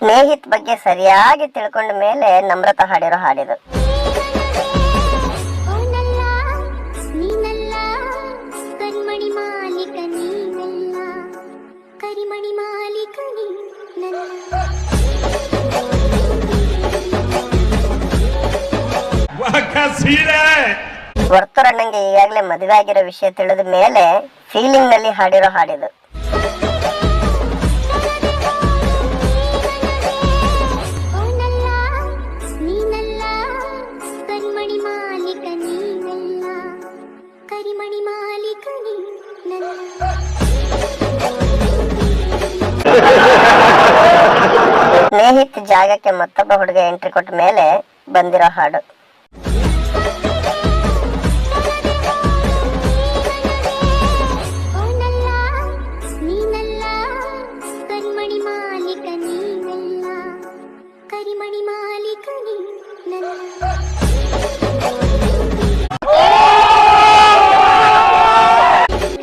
ಸ್ನೇಹಿತ್ ಬಗ್ಗೆ ಸರಿಯಾಗಿ ತಿಳ್ಕೊಂಡ ಮೇಲೆ ನಮ್ರತ ಹಾಡಿರೋ ಹಾಡಿದು. ವರ್ತರ ನಂಗೆ ಈಗಾಗಲೇ ಮದುವೆ ಆಗಿರೋ ವಿಷಯ ತಿಳಿದ ಮೇಲೆ ಫೀಲಿಂಗ್ನಲ್ಲಿ ಹಾಡಿರೋ ಹಾಡಿದು. ಸ್ನೇಹಿತ್ ಜಾಗಕ್ಕೆ ಮತ್ತೊಬ್ಬ ಹುಡುಗ ಎಂಟ್ರಿ ಕೊಟ್ಟ ಮೇಲೆ ಬಂದಿರೋ ಹಾಡು.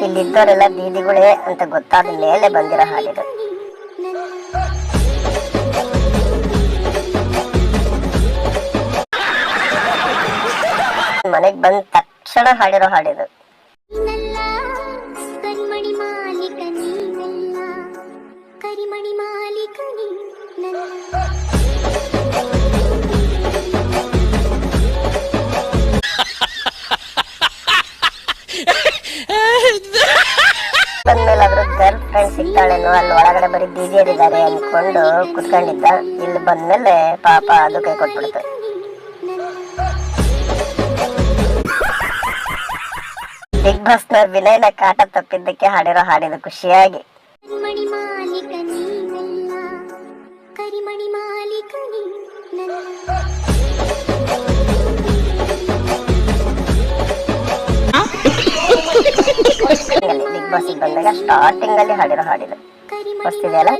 ಇಲ್ಲಿದ್ದವರೆಲ್ಲ ದೀದಿಗಳೇ ಅಂತ ಗೊತ್ತಾದ ಮೇಲೆ ಬಂದಿರೋ ಹಾಡಿದು. ಮನೆಗ್ ಬಂದ ತಕ್ಷಣ ಹಾಡಿರೋ ಹಾಡಿದು ಬಂದ್ಮೇಲೆ ಅದ್ರ ಗರ್ಲ್ ಫ್ರೆಂಡ್ ಸಿಗ್ತಾಳೇನೋ ಅಲ್ಲಿ ಒಳಗಡೆ ಬರೀ ದೀದಿಯರಿದ್ದಾರೆ ಅನ್ಕೊಂಡು ಕುತ್ಕೊಂಡಿದ್ದ. ಇಲ್ಲಿ ಬಂದ್ಮೇಲೆ ಪಾಪ ಅದು ಕೈ ಕೊಟ್ಬಿಡ್ತು. ಬಿಗ್ ಬಾಸ್ನ ವಿನಯನ ಕಾಟ ತಪ್ಪಿದ್ದಕ್ಕೆ ಹಾಡಿರೋ ಹಾಡಿದ ಖುಷಿಯಾಗಿ. ಅಲ್ಲಿ ಬಿಗ್ ಬಾಸ್ ಬಂದಾಗ ಸ್ಟಾರ್ಟಿಂಗ್ ಅಲ್ಲಿ ಹಾಡಿರೋ ಹಾಡಿದೆ ಮಸ್ತಿದೆಯಲ್ಲ?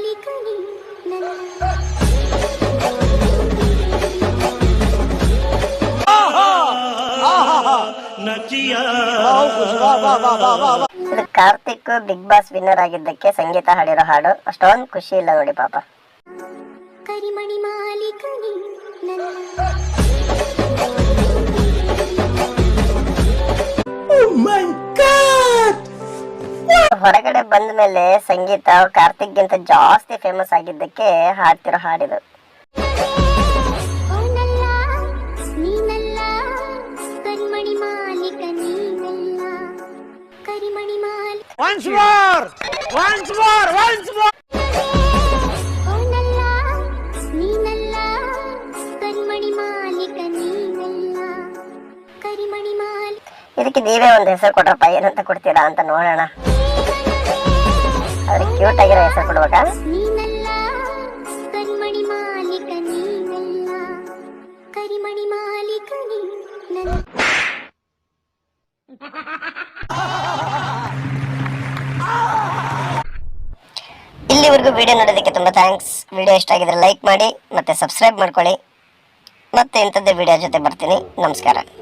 ಇದು ಕಾರ್ತಿಕ್ ಬಿಗ್ ಬಾಸ್ ವಿನ್ನರ್ ಆಗಿದ್ದಕ್ಕೆ ಸಂಗೀತ ಹಾಡಿರೋ ಹಾಡು. ಅಷ್ಟೊಂದು ಖುಷಿ ಇಲ್ಲ ನೋಡಿ ಪಾಪ. ಕರಿಮಣಿ ಮಾಲೀಕ ಹೊರಗಡೆ ಬಂದ ಮೇಲೆ ಸಂಗೀತ ಕಾರ್ತಿಕ್ ಗಿಂತ ಜಾಸ್ತಿ ಫೇಮಸ್ ಆಗಿದ್ದಕ್ಕೆ ಹಾಡ್ತಿರೋ ಹಾಡಿದು. ನೀನಲ್ಲ ಕರಿಮಣಿ ಮಾಲೀಕ ನೀನಲ್ಲ ಕರಿಮಣಿ ಮಾಲೀಕ ಇದಕ್ಕೆ ನೀವೇ ಒಂದು ಹೆಸರು ಕೊಟ್ರಪ್ಪ ಏನಂತ ಕೊಡ್ತೀರಾ ಅಂತ ನೋಡೋಣ ಅವ್ರಿಗೆ ಕ್ಯೂಟ್ ಆಗಿರೋ ಹೆಸರು ಕೊಡ್ಬೇಕಾ ನೀನಲ್ಲ ಕರಿಮಣಿ ಮಾಲೀಕ ನೀನಲ್ಲ ಇಲ್ಲಿವರೆಗೂ ವಿಡಿಯೋ ನೋಡೋದಕ್ಕೆ ತುಂಬಾ ಥ್ಯಾಂಕ್ಸ್ ವಿಡಿಯೋ ಇಷ್ಟ ಆಗಿದ್ರೆ ಲೈಕ್ ಮಾಡಿ ಮತ್ತೆ ಸಬ್ಸ್ಕ್ರೈಬ್ ಮಾಡ್ಕೊಳ್ಳಿ. ಮತ್ತೆ ಇಂಥದ್ದೇ ವಿಡಿಯೋ ಜೊತೆ ಬರ್ತೀನಿ. ನಮಸ್ಕಾರ.